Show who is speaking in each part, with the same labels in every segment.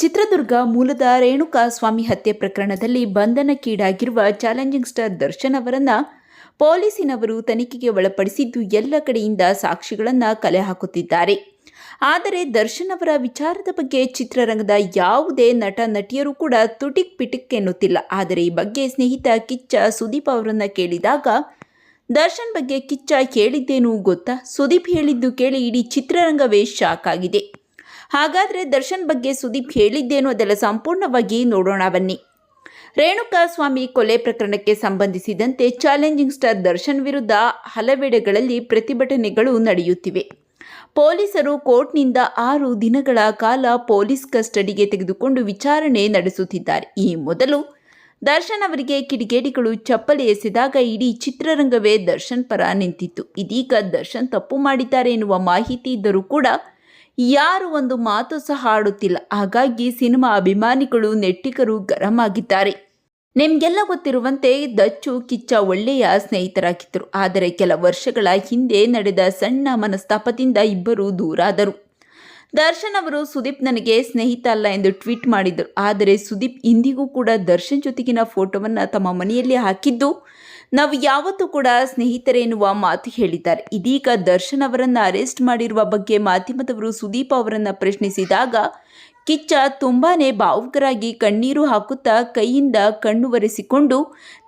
Speaker 1: ಚಿತ್ರದುರ್ಗ ಮೂಲದ ರೇಣುಕಾ ಸ್ವಾಮಿ ಹತ್ಯೆ ಪ್ರಕರಣದಲ್ಲಿ ಬಂಧನಕ್ಕೀಡಾಗಿರುವ ಚಾಲೆಂಜಿಂಗ್ ಸ್ಟಾರ್ ದರ್ಶನ್ ಅವರನ್ನು ಪೊಲೀಸಿನವರು ತನಿಖೆಗೆ ಒಳಪಡಿಸಿದ್ದು ಎಲ್ಲ ಕಡೆಯಿಂದ ಸಾಕ್ಷಿಗಳನ್ನು ಕಲೆ ಹಾಕುತ್ತಿದ್ದಾರೆ. ಆದರೆ ದರ್ಶನ್ ಅವರ ವಿಚಾರದ ಬಗ್ಗೆ ಚಿತ್ರರಂಗದ ಯಾವುದೇ ನಟ, ನಟಿಯರು ಕೂಡ ತುಟಿಕ್ ಪಿಟಿಕ್ ಎನ್ನುತ್ತಿಲ್ಲ. ಆದರೆ ಈ ಬಗ್ಗೆ ಸ್ನೇಹಿತ ಕಿಚ್ಚ ಸುದೀಪ್ ಅವರನ್ನು ಕೇಳಿದಾಗ, ದರ್ಶನ್ ಬಗ್ಗೆ ಕಿಚ್ಚ ಹೇಳಿದ್ದೇನು ಗೊತ್ತಾ? ಸುದೀಪ್ ಹೇಳಿದ್ದು ಕೇಳಿ ಇಡೀ ಚಿತ್ರರಂಗವೇ ಶಾಕ್ ಆಗಿದೆ. ಹಾಗಾದರೆ ದರ್ಶನ್ ಬಗ್ಗೆ ಸುದೀಪ್ ಹೇಳಿದ್ದೇನು ಅದೆಲ್ಲ ಸಂಪೂರ್ಣವಾಗಿ ನೋಡೋಣ ಬನ್ನಿ. ರೇಣುಕಾ ಸ್ವಾಮಿ ಕೊಲೆ ಪ್ರಕರಣಕ್ಕೆ ಸಂಬಂಧಿಸಿದಂತೆ ಚಾಲೆಂಜಿಂಗ್ ಸ್ಟಾರ್ ದರ್ಶನ್ ವಿರುದ್ಧ ಹಲವೆಡೆಗಳಲ್ಲಿ ಪ್ರತಿಭಟನೆಗಳು ನಡೆಯುತ್ತಿವೆ. ಪೊಲೀಸರು ಕೋರ್ಟ್ನಿಂದ ಆರು ದಿನಗಳ ಕಾಲ ಪೊಲೀಸ್ ಕಸ್ಟಡಿಗೆ ತೆಗೆದುಕೊಂಡು ವಿಚಾರಣೆ ನಡೆಸುತ್ತಿದ್ದಾರೆ. ಈ ಮೊದಲು ದರ್ಶನ್ ಅವರಿಗೆ ಕಿಡಿಗೇಡಿಗಳು ಚಪ್ಪಲಿ ಎಸೆದಾಗ ಇಡೀ ಚಿತ್ರರಂಗವೇ ದರ್ಶನ್ ಪರ ನಿಂತಿತ್ತು. ಇದೀಗ ದರ್ಶನ್ ತಪ್ಪು ಮಾಡಿದ್ದಾರೆ ಎನ್ನುವ ಮಾಹಿತಿ ಇದ್ದರೂ ಕೂಡ ಯಾರು ಒಂದು ಮಾತು ಸಹ ಆಡುತ್ತಿಲ್ಲ ಹಾಗಾಗಿ ಸಿನಿಮಾ ಅಭಿಮಾನಿಗಳು, ನೆಟ್ಟಿಗರು ಗರಂ ಆಗಿದ್ದಾರೆ ನಿಮಗೆಲ್ಲ ಗೊತ್ತಿರುವಂತೆ ದಚ್ಚು, ಕಿಚ್ಚ, ಒಳ್ಳೆಯ ಸ್ನೇಹಿತರಾಗಿದ್ದರು. ಆದರೆ ಕೆಲ ವರ್ಷಗಳ ಹಿಂದೆ ನಡೆದ ಸಣ್ಣ ಮನಸ್ತಾಪದಿಂದ ಇಬ್ಬರು ದೂರಾದರು. ದರ್ಶನ್ ಅವರು ಸುದೀಪ್ ನನಗೆ ಸ್ನೇಹಿತ ಅಲ್ಲ ಎಂದು ಟ್ವೀಟ್ ಮಾಡಿದರು ಆದರೆ ಸುದೀಪ್ ಇಂದಿಗೂ ಕೂಡ ದರ್ಶನ್ ಜೊತೆಗಿನ ಫೋಟೋವನ್ನು ತಮ್ಮ ಮನೆಯಲ್ಲಿ ಹಾಕಿದ್ದು ನಾವು ಯಾವತ್ತೂ ಕೂಡ ಸ್ನೇಹಿತರೆ ಎನ್ನುವ ಮಾತು ಹೇಳಿದ್ದಾರೆ. ಇದೀಗ ದರ್ಶನ್ ಅವರನ್ನು ಅರೆಸ್ಟ್ ಮಾಡಿರುವ ಬಗ್ಗೆ ಮಾಧ್ಯಮದವರು ಸುದೀಪ್ ಅವರನ್ನು ಪ್ರಶ್ನಿಸಿದಾಗ, ಕಿಚ್ಚ ತುಂಬಾನೇ ಭಾವುಕರಾಗಿ ಕಣ್ಣೀರು ಹಾಕುತ್ತಾ ಕೈಯಿಂದ ಕಣ್ಣು ಒರೆಸಿಕೊಂಡು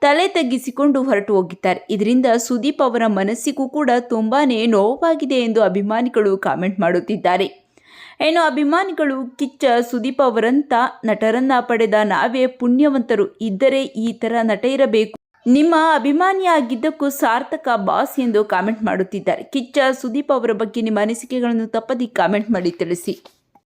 Speaker 1: ತಲೆ ತಗ್ಗಿಸಿಕೊಂಡು ಹೊರಟು ಹೋಗಿದ್ದಾರೆ. ಇದರಿಂದ ಸುದೀಪ್ ಅವರ ಮನಸ್ಸಿಗೂ ಕೂಡ ತುಂಬಾನೇ ನೋವಾಗಿದೆ ಎಂದು ಅಭಿಮಾನಿಗಳು ಕಾಮೆಂಟ್ ಮಾಡುತ್ತಿದ್ದಾರೆ. ಏನು ಅಭಿಮಾನಿಗಳು, ಕಿಚ್ಚ ಸುದೀಪ್ ಅವರಂತ ನಟರನ್ನ ಪಡೆದ ನಾವೇ ಪುಣ್ಯವಂತರು. ಇದ್ದರೆ ಈ ಥರ ನಟ ಇರಬೇಕು. ನಿಮ್ಮ ಅಭಿಮಾನಿಯಾಗಿದ್ದಕ್ಕೂ ಸಾರ್ಥಕ ಬಾಸ್ ಎಂದು ಕಾಮೆಂಟ್ ಮಾಡುತ್ತಿದ್ದಾರೆ. ಕಿಚ್ಚ ಸುದೀಪ್ ಅವರ ಬಗ್ಗೆ ನಿಮ್ಮ ಅನಿಸಿಕೆಗಳನ್ನು ತಪ್ಪದಿ ಕಾಮೆಂಟ್ ಮಾಡಿ ತಿಳಿಸಿ.